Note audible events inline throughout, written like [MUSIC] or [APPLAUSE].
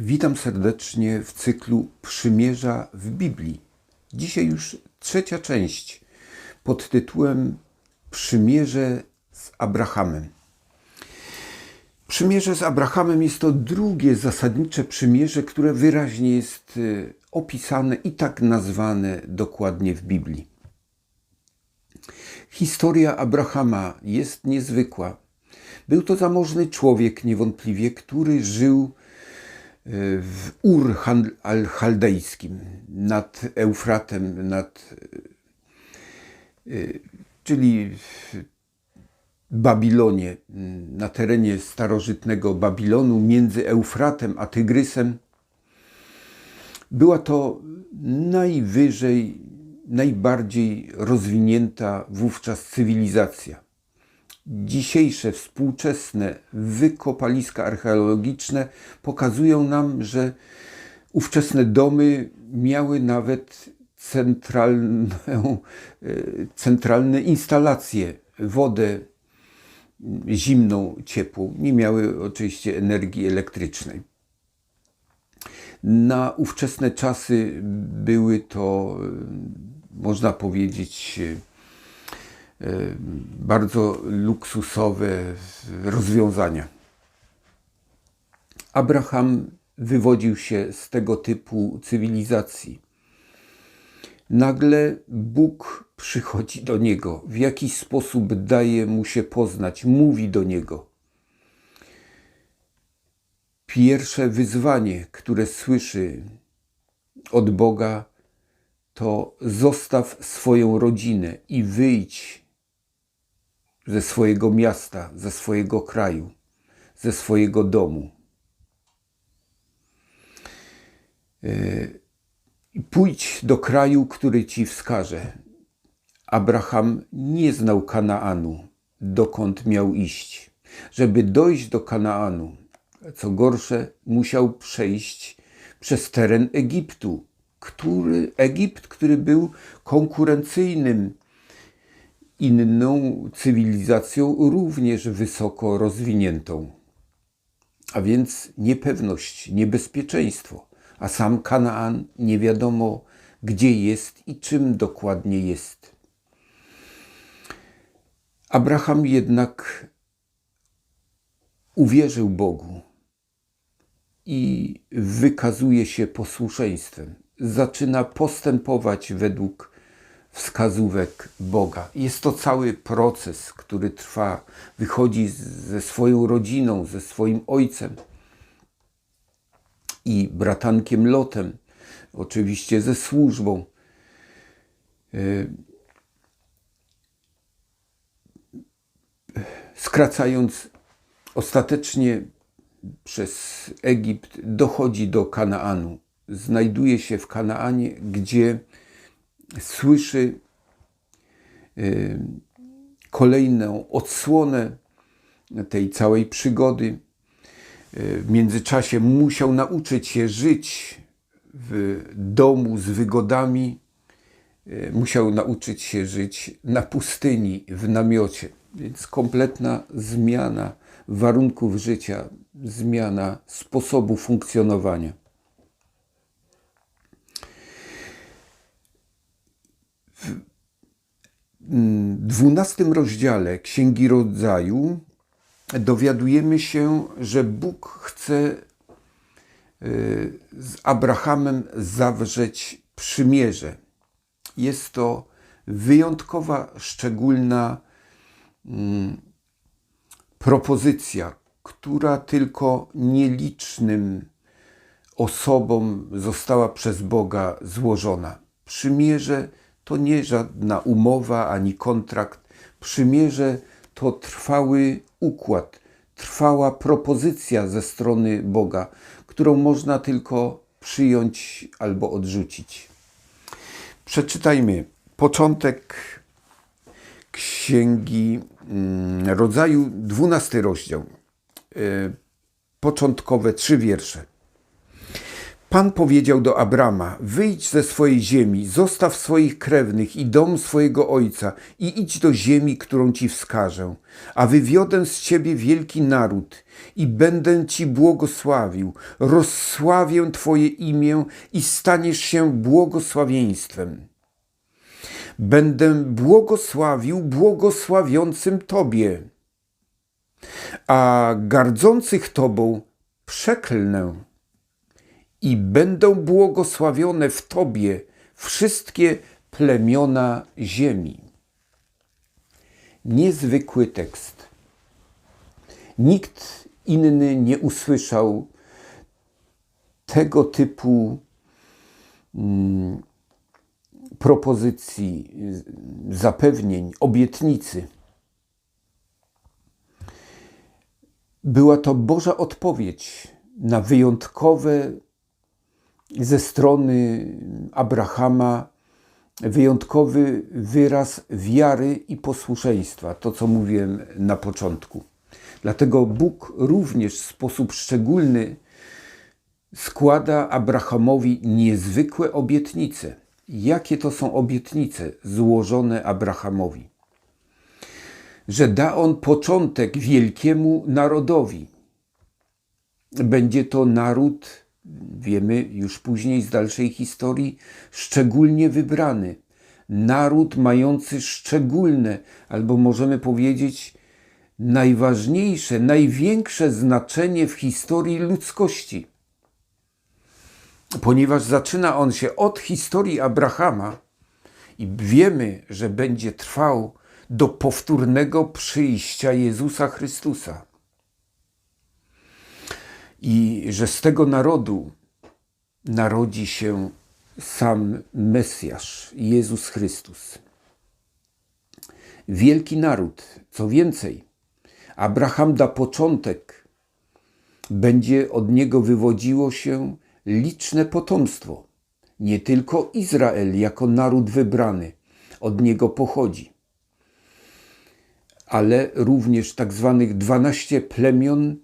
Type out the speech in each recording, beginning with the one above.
Witam serdecznie w cyklu Przymierza w Biblii. Dzisiaj już trzecia część pod tytułem Przymierze z Abrahamem. Przymierze z Abrahamem jest to drugie zasadnicze przymierze, które wyraźnie jest y, opisane i tak nazwane dokładnie w Biblii. Historia Abrahama jest niezwykła. Był to zamożny człowiek niewątpliwie, który żył w Ur al-Chaldejskim, nad Eufratem, nad, czyli w Babilonie, na terenie starożytnego Babilonu, między Eufratem a Tygrysem. Była to najwyżej, najbardziej rozwinięta wówczas cywilizacja dzisiejsze współczesne wykopaliska archeologiczne pokazują nam, że ówczesne domy miały nawet centralną, e, centralne instalacje, wodę zimną, ciepłą. Nie miały oczywiście energii elektrycznej. Na ówczesne czasy były to, e, można powiedzieć, E, bardzo luksusowe rozwiązania. Abraham wywodził się z tego typu cywilizacji. Nagle Bóg przychodzi do niego, w jakiś sposób daje mu się poznać, mówi do niego. Pierwsze wyzwanie, które słyszy od Boga, to zostaw swoją rodzinę i wyjdź ze swojego miasta, ze swojego kraju, ze swojego domu. E, pójdź do kraju, który ci wskaże. Abraham nie znał Kanaanu, dokąd miał iść. Żeby dojść do Kanaanu, co gorsze, musiał przejść przez teren Egiptu, który, Egipt, który był konkurencyjnym inną cywilizacją, również wysoko rozwiniętą. A więc niepewność, niebezpieczeństwo, a sam Kanaan nie wiadomo, gdzie jest i czym dokładnie jest. Abraham jednak uwierzył Bogu i wykazuje się posłuszeństwem. Zaczyna postępować według wskazówek Boga. Jest to cały proces, który trwa. Wychodzi ze swoją rodziną, ze swoim ojcem i bratankiem Lotem, oczywiście ze służbą. E, skracając, ostatecznie przez Egipt dochodzi do Kanaanu. Znajduje się w Kanaanie, gdzie słyszy y, kolejną odsłonę tej całej przygody. Y, w międzyczasie musiał nauczyć się żyć w domu z wygodami, y, musiał nauczyć się żyć na pustyni, w namiocie. Więc kompletna zmiana warunków życia, zmiana sposobu funkcjonowania. Dwunastym rozdziale Księgi Rodzaju dowiadujemy się, że Bóg chce y, z Abrahamem zawrzeć przymierze. Jest to wyjątkowa, szczególna mm, propozycja, która tylko nielicznym osobom została przez Boga złożona. Przymierze to nie żadna umowa ani kontrakt. Przymierze to trwały układ, trwała propozycja ze strony Boga, którą można tylko przyjąć albo odrzucić. Przeczytajmy początek Księgi mm, Rodzaju, dwunasty rozdział, e, początkowe trzy wiersze. Pan powiedział do Abrama: Wyjdź ze swojej ziemi, zostaw swoich krewnych i dom swojego ojca i idź do ziemi, którą ci wskażę. A wywiodę z ciebie wielki naród i będę ci błogosławił, rozsławię twoje imię i staniesz się błogosławieństwem. Będę błogosławił błogosławiącym tobie, a gardzących tobą przeklnę i będą błogosławione w Tobie wszystkie plemiona ziemi. Niezwykły tekst. Nikt inny nie usłyszał tego typu mm, propozycji, zapewnień, obietnicy. Była to Boża odpowiedź na wyjątkowe ze strony Abrahama wyjątkowy wyraz wiary i posłuszeństwa, to co mówiłem na początku. Dlatego Bóg również w sposób szczególny składa Abrahamowi niezwykłe obietnice. Jakie to są obietnice złożone Abrahamowi? Że da on początek wielkiemu narodowi. Będzie to naród wiemy już później z dalszej historii, szczególnie wybrany. Naród mający szczególne, albo możemy powiedzieć, najważniejsze, największe znaczenie w historii ludzkości. Ponieważ zaczyna on się od historii Abrahama i wiemy, że będzie trwał do powtórnego przyjścia Jezusa Chrystusa i że z tego narodu narodzi się sam Mesjasz, Jezus Chrystus. Wielki naród, co więcej, Abraham da początek, będzie od niego wywodziło się liczne potomstwo. Nie tylko Izrael jako naród wybrany od niego pochodzi, ale również tak zwanych 12 plemion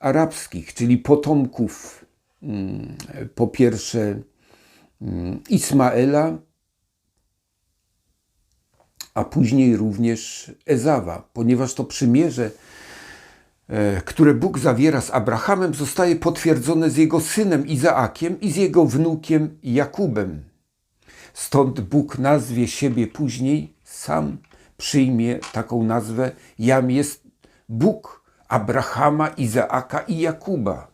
arabskich, czyli potomków mm, po pierwsze mm, Ismaela, a później również Ezawa, ponieważ to przymierze, e, które Bóg zawiera z Abrahamem, zostaje potwierdzone z jego synem Izaakiem i z jego wnukiem Jakubem. Stąd Bóg nazwie siebie później, sam przyjmie taką nazwę, jam jest Bóg Abrahama, Izaaka i Jakuba,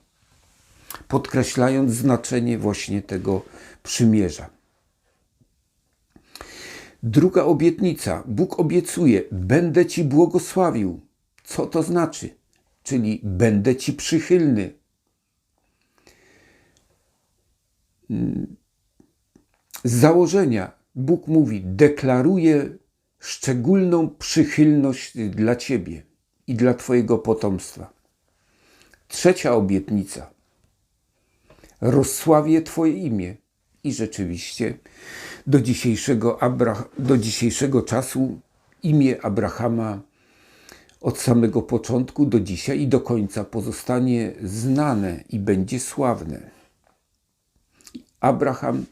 podkreślając znaczenie właśnie tego przymierza. Druga obietnica. Bóg obiecuje: Będę Ci błogosławił. Co to znaczy? Czyli będę Ci przychylny. Z założenia Bóg mówi: Deklaruję szczególną przychylność dla Ciebie i dla Twojego potomstwa. Trzecia obietnica. Rozsławię Twoje imię. I rzeczywiście do dzisiejszego, Abra do dzisiejszego czasu imię Abrahama od samego początku do dzisiaj i do końca pozostanie znane i będzie sławne. Abraham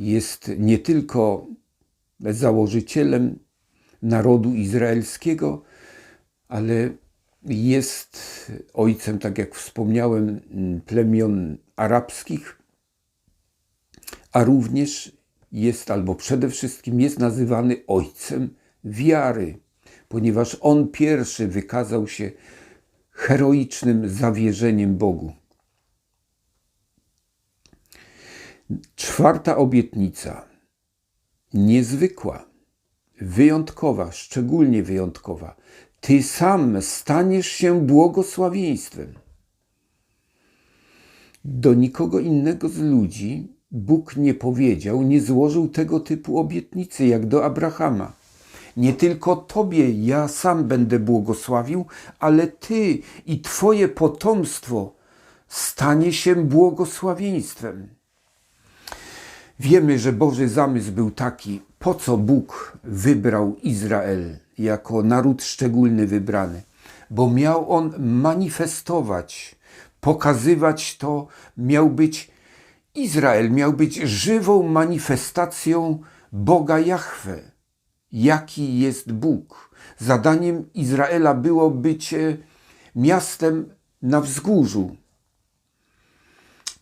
jest nie tylko założycielem narodu izraelskiego, ale jest ojcem, tak jak wspomniałem, plemion arabskich, a również jest, albo przede wszystkim jest nazywany ojcem wiary, ponieważ on pierwszy wykazał się heroicznym zawierzeniem Bogu. Czwarta obietnica, niezwykła, wyjątkowa, szczególnie wyjątkowa, ty sam staniesz się błogosławieństwem. Do nikogo innego z ludzi Bóg nie powiedział, nie złożył tego typu obietnicy jak do Abrahama. Nie tylko Tobie ja sam będę błogosławił, ale Ty i Twoje potomstwo stanie się błogosławieństwem. Wiemy, że Boży zamysł był taki, po co Bóg wybrał Izrael jako naród szczególny wybrany, bo miał on manifestować, pokazywać to, miał być Izrael miał być żywą manifestacją Boga Jahwe. Jaki jest Bóg? Zadaniem Izraela było bycie miastem na wzgórzu.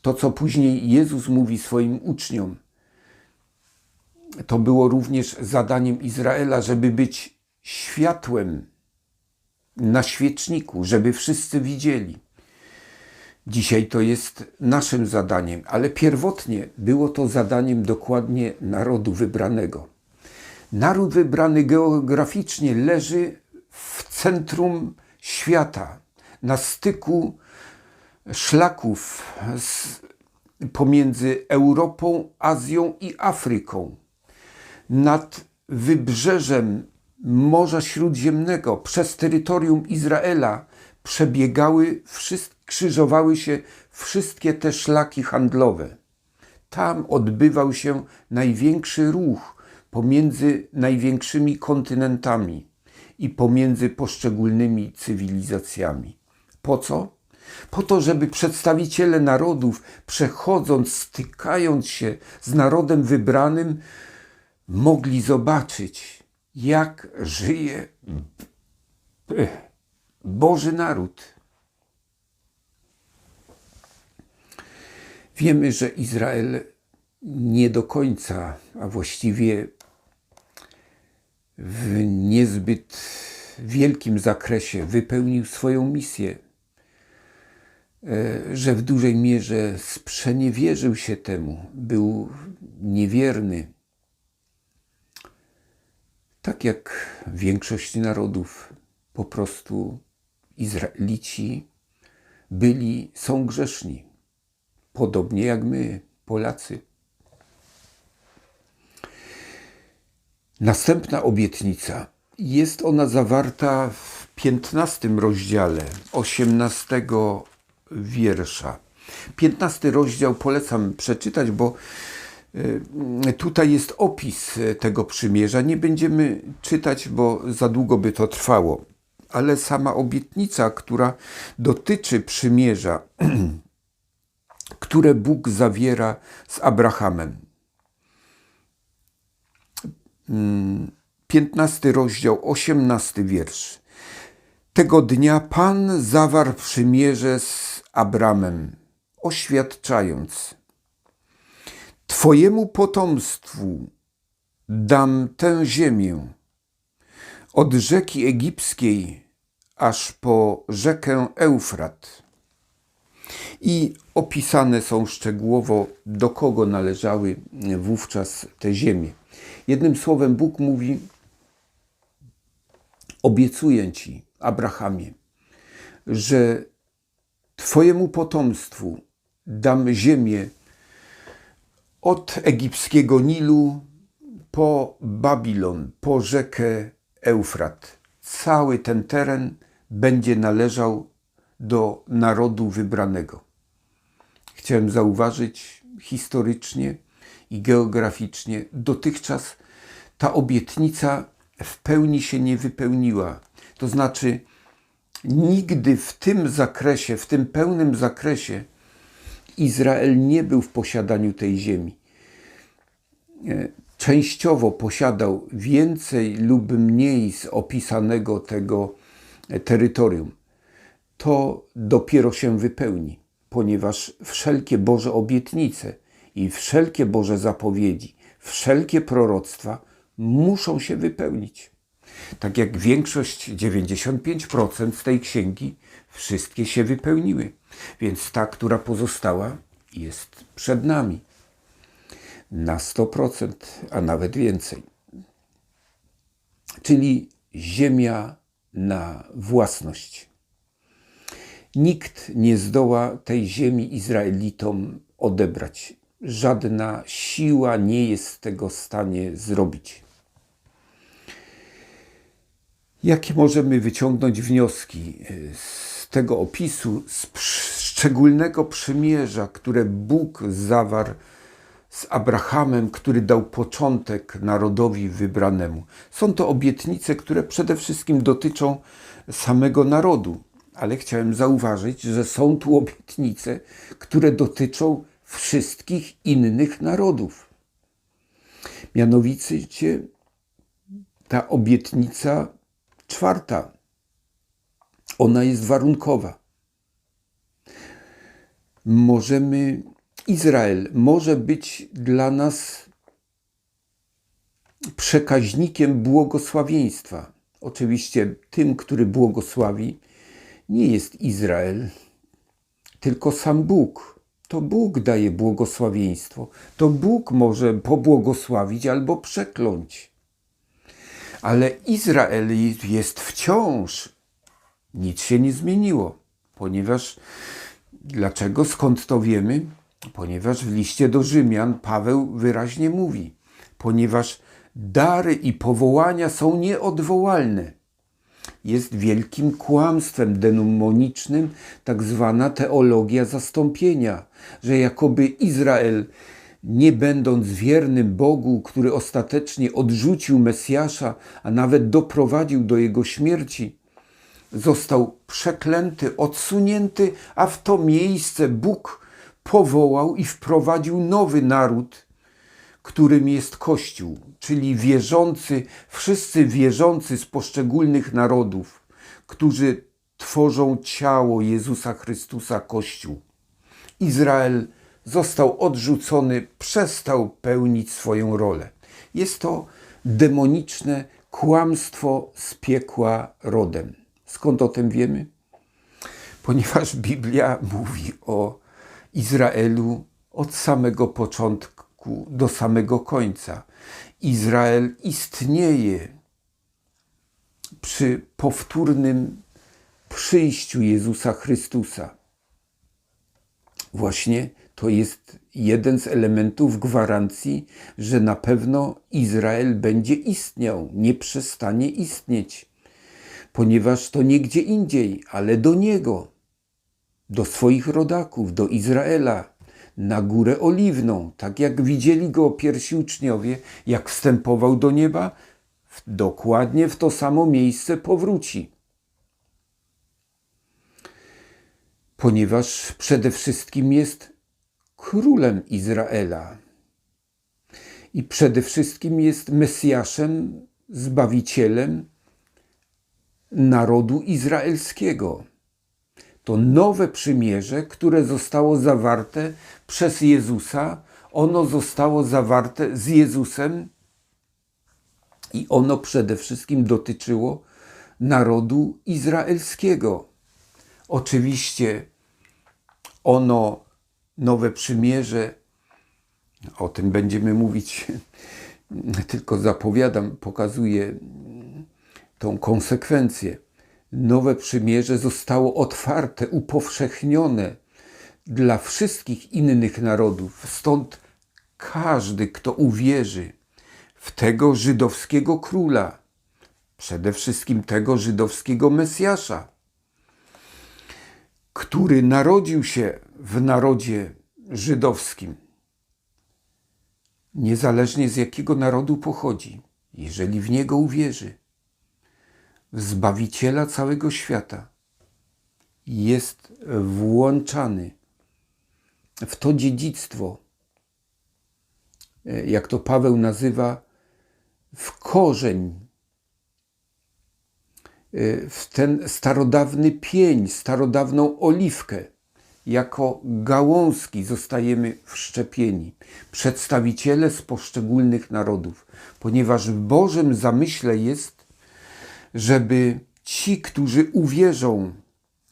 To, co później Jezus mówi swoim uczniom, to było również zadaniem Izraela, żeby być światłem na świeczniku, żeby wszyscy widzieli. Dzisiaj to jest naszym zadaniem, ale pierwotnie było to zadaniem dokładnie narodu wybranego. Naród wybrany geograficznie leży w centrum świata, na styku szlaków z, pomiędzy Europą, Azją i Afryką. Nad wybrzeżem Morza Śródziemnego, przez terytorium Izraela przebiegały, krzyżowały się wszystkie te szlaki handlowe. Tam odbywał się największy ruch pomiędzy największymi kontynentami i pomiędzy poszczególnymi cywilizacjami. Po co? Po to, żeby przedstawiciele narodów, przechodząc, stykając się z narodem wybranym, mogli zobaczyć, jak żyje Boży naród. Wiemy, że Izrael nie do końca, a właściwie w niezbyt wielkim zakresie wypełnił swoją misję, że w dużej mierze sprzeniewierzył się temu, był niewierny. Tak jak większość narodów, po prostu Izraelici byli, są grzeszni, podobnie jak my, Polacy. Następna obietnica jest ona zawarta w 15 rozdziale 18 wiersza. 15 rozdział polecam przeczytać, bo tutaj jest opis tego przymierza. Nie będziemy czytać, bo za długo by to trwało. Ale sama obietnica, która dotyczy przymierza, [CLEARS THROAT] które Bóg zawiera z Abrahamem. 15 rozdział, 18 wiersz. Tego dnia Pan zawarł przymierze z Abramem, oświadczając: Twojemu potomstwu dam tę ziemię, od rzeki egipskiej aż po rzekę Eufrat. I opisane są szczegółowo, do kogo należały wówczas te ziemie. Jednym słowem, Bóg mówi: Obiecuję ci, Abrahamie, że Twojemu potomstwu dam ziemię od egipskiego Nilu po Babilon, po rzekę Eufrat. Cały ten teren będzie należał do narodu wybranego. Chciałem zauważyć historycznie i geograficznie, dotychczas ta obietnica w pełni się nie wypełniła. To znaczy, nigdy w tym zakresie, w tym pełnym zakresie, Izrael nie był w posiadaniu tej ziemi. E, częściowo posiadał więcej lub mniej z opisanego tego terytorium. To dopiero się wypełni, ponieważ wszelkie Boże obietnice i wszelkie Boże zapowiedzi, wszelkie proroctwa muszą się wypełnić. Tak jak większość, 95% z tej księgi, wszystkie się wypełniły. Więc ta, która pozostała, jest przed nami. Na 100%, a nawet więcej. Czyli ziemia na własność. Nikt nie zdoła tej ziemi Izraelitom odebrać. Żadna siła nie jest tego w stanie zrobić. Jakie możemy wyciągnąć wnioski z tego opisu, szczególnego przymierza, które Bóg zawarł z Abrahamem, który dał początek narodowi wybranemu? Są to obietnice, które przede wszystkim dotyczą samego narodu, ale chciałem zauważyć, że są tu obietnice, które dotyczą wszystkich innych narodów. Mianowicie ta obietnica czwarta, ona jest warunkowa. Możemy, Izrael może być dla nas przekaźnikiem błogosławieństwa. Oczywiście tym, który błogosławi, nie jest Izrael, tylko sam Bóg. To Bóg daje błogosławieństwo. To Bóg może pobłogosławić albo przekląć. Ale Izrael jest wciąż, nic się nie zmieniło, ponieważ dlaczego, skąd to wiemy? Ponieważ w liście do Rzymian Paweł wyraźnie mówi, ponieważ dary i powołania są nieodwołalne. Jest wielkim kłamstwem demonicznym tak zwana teologia zastąpienia, że jakoby Izrael, nie będąc wiernym Bogu, który ostatecznie odrzucił Mesjasza, a nawet doprowadził do jego śmierci, został przeklęty, odsunięty, a w to miejsce Bóg powołał i wprowadził nowy naród, którym jest Kościół, czyli wierzący, wszyscy wierzący z poszczególnych narodów, którzy tworzą ciało Jezusa Chrystusa, Kościół. Izrael został odrzucony, przestał pełnić swoją rolę. Jest to demoniczne kłamstwo z piekła rodem. Skąd o tym wiemy? Ponieważ Biblia mówi o Izraelu od samego początku do samego końca. Izrael istnieje przy powtórnym przyjściu Jezusa Chrystusa. Właśnie to jest jeden z elementów gwarancji, że na pewno Izrael będzie istniał, nie przestanie istnieć, ponieważ to nie gdzie indziej, ale do Niego, do swoich rodaków, do Izraela, na górę oliwną, tak jak widzieli go pierwsi uczniowie, jak wstępował do nieba, dokładnie w to samo miejsce powróci. Ponieważ przede wszystkim jest królem Izraela i przede wszystkim jest Mesjaszem, zbawicielem narodu izraelskiego. To nowe przymierze, które zostało zawarte przez Jezusa, ono zostało zawarte z Jezusem i ono przede wszystkim dotyczyło narodu izraelskiego. Oczywiście ono, nowe przymierze, o tym będziemy mówić, [LAUGHS] tylko zapowiadam, pokazuje tą konsekwencję. Nowe przymierze zostało otwarte, upowszechnione dla wszystkich innych narodów. Stąd każdy, kto uwierzy w tego żydowskiego króla, przede wszystkim tego żydowskiego Mesjasza, który narodził się w narodzie żydowskim, niezależnie z jakiego narodu pochodzi, jeżeli w niego uwierzy, Zbawiciela całego świata, jest włączany w to dziedzictwo, jak to Paweł nazywa, w korzeń, w ten starodawny pień, starodawną oliwkę. Jako gałązki zostajemy wszczepieni, przedstawiciele z poszczególnych narodów, ponieważ w Bożym zamyśle jest, żeby ci, którzy uwierzą,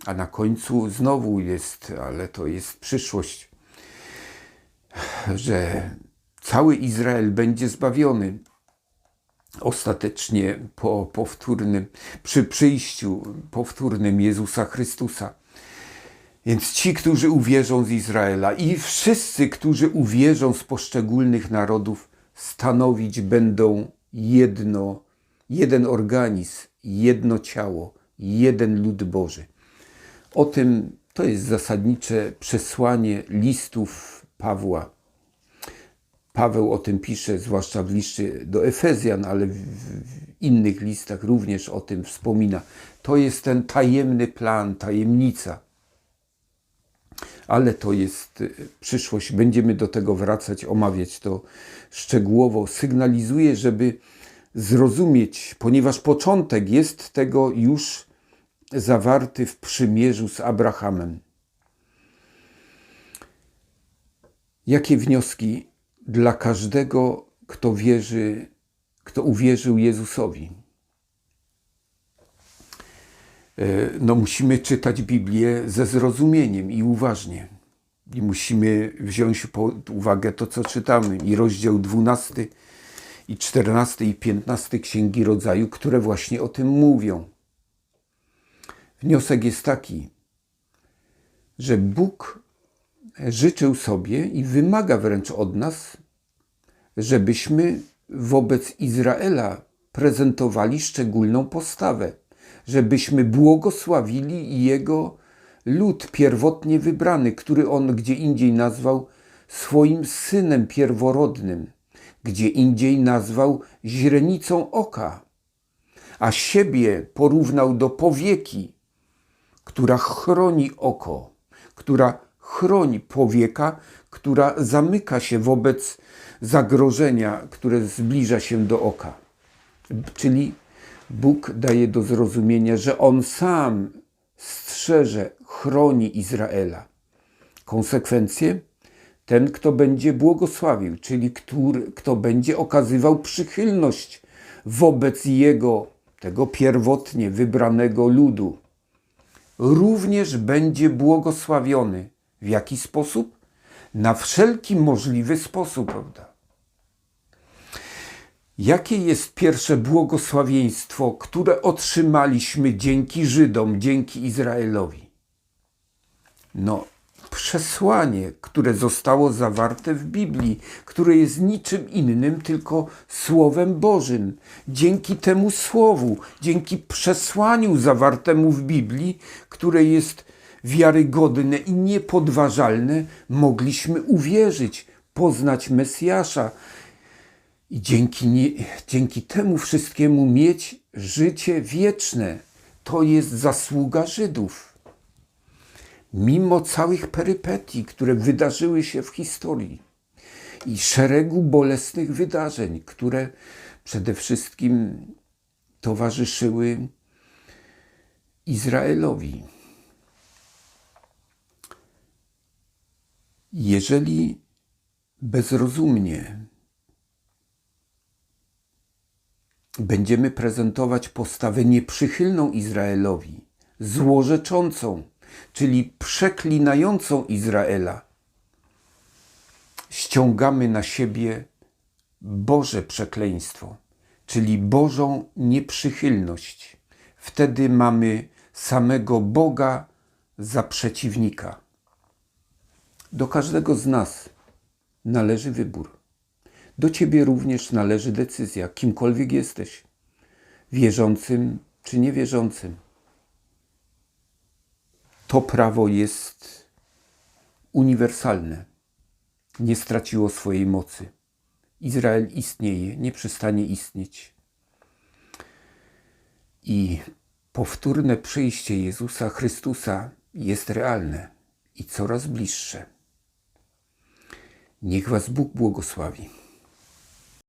a na końcu znowu jest, ale to jest przyszłość, że cały Izrael będzie zbawiony ostatecznie po powtórnym, przy przyjściu powtórnym Jezusa Chrystusa. Więc ci, którzy uwierzą z Izraela i wszyscy, którzy uwierzą z poszczególnych narodów, stanowić będą jedno, jeden organizm, jedno ciało, jeden lud Boży. O tym to jest zasadnicze przesłanie listów Pawła. Paweł o tym pisze, zwłaszcza w liście do Efezjan, ale w, innych listach również o tym wspomina. To jest ten tajemny plan, tajemnica. ale to jest y, przyszłość. Będziemy do tego wracać, omawiać to szczegółowo. Sygnalizuję, żeby zrozumieć, ponieważ początek jest tego już zawarty w przymierzu z Abrahamem. Jakie wnioski dla każdego, kto wierzy, kto uwierzył Jezusowi? E, no, musimy czytać Biblię ze zrozumieniem i uważnie. I musimy wziąć pod uwagę to, co czytamy. I rozdział 12, i 14, i 15 Księgi Rodzaju, które właśnie o tym mówią. Wniosek jest taki, że Bóg życzył sobie i wymaga wręcz od nas, żebyśmy wobec Izraela prezentowali szczególną postawę, żebyśmy błogosławili jego lud pierwotnie wybrany, który on gdzie indziej nazwał swoim synem pierworodnym, gdzie indziej nazwał źrenicą oka, a siebie porównał do powieki, która chroni oko, która chroni powieka, która zamyka się wobec zagrożenia, które zbliża się do oka. Czyli Bóg daje do zrozumienia, że On sam strzeże, chroni Izraela. Konsekwencje? Ten, kto będzie błogosławił, czyli który, kto będzie okazywał przychylność wobec Jego, tego pierwotnie wybranego ludu, również będzie błogosławiony. W jaki sposób? Na wszelki możliwy sposób, prawda? Jakie jest pierwsze błogosławieństwo, które otrzymaliśmy dzięki Żydom, dzięki Izraelowi? No, przesłanie, które zostało zawarte w Biblii, które jest niczym innym, tylko Słowem Bożym. Dzięki temu Słowu, dzięki przesłaniu zawartemu w Biblii, które jest wiarygodne i niepodważalne, mogliśmy uwierzyć, poznać Mesjasza i dzięki, nie, dzięki temu wszystkiemu mieć życie wieczne. To jest zasługa Żydów. Mimo całych perypetii, które wydarzyły się w historii i szeregu bolesnych wydarzeń, które przede wszystkim towarzyszyły Izraelowi. Jeżeli bezrozumnie będziemy prezentować postawę nieprzychylną Izraelowi, złorzeczącą, czyli przeklinającą Izraela, ściągamy na siebie Boże przekleństwo, czyli Bożą nieprzychylność. Wtedy mamy samego Boga za przeciwnika. Do każdego z nas należy wybór. Do ciebie również należy decyzja, kimkolwiek jesteś, wierzącym czy niewierzącym. To prawo jest uniwersalne. Nie straciło swojej mocy. Izrael istnieje, nie przestanie istnieć. I powtórne przyjście Jezusa Chrystusa jest realne i coraz bliższe. Niech Was Bóg błogosławi.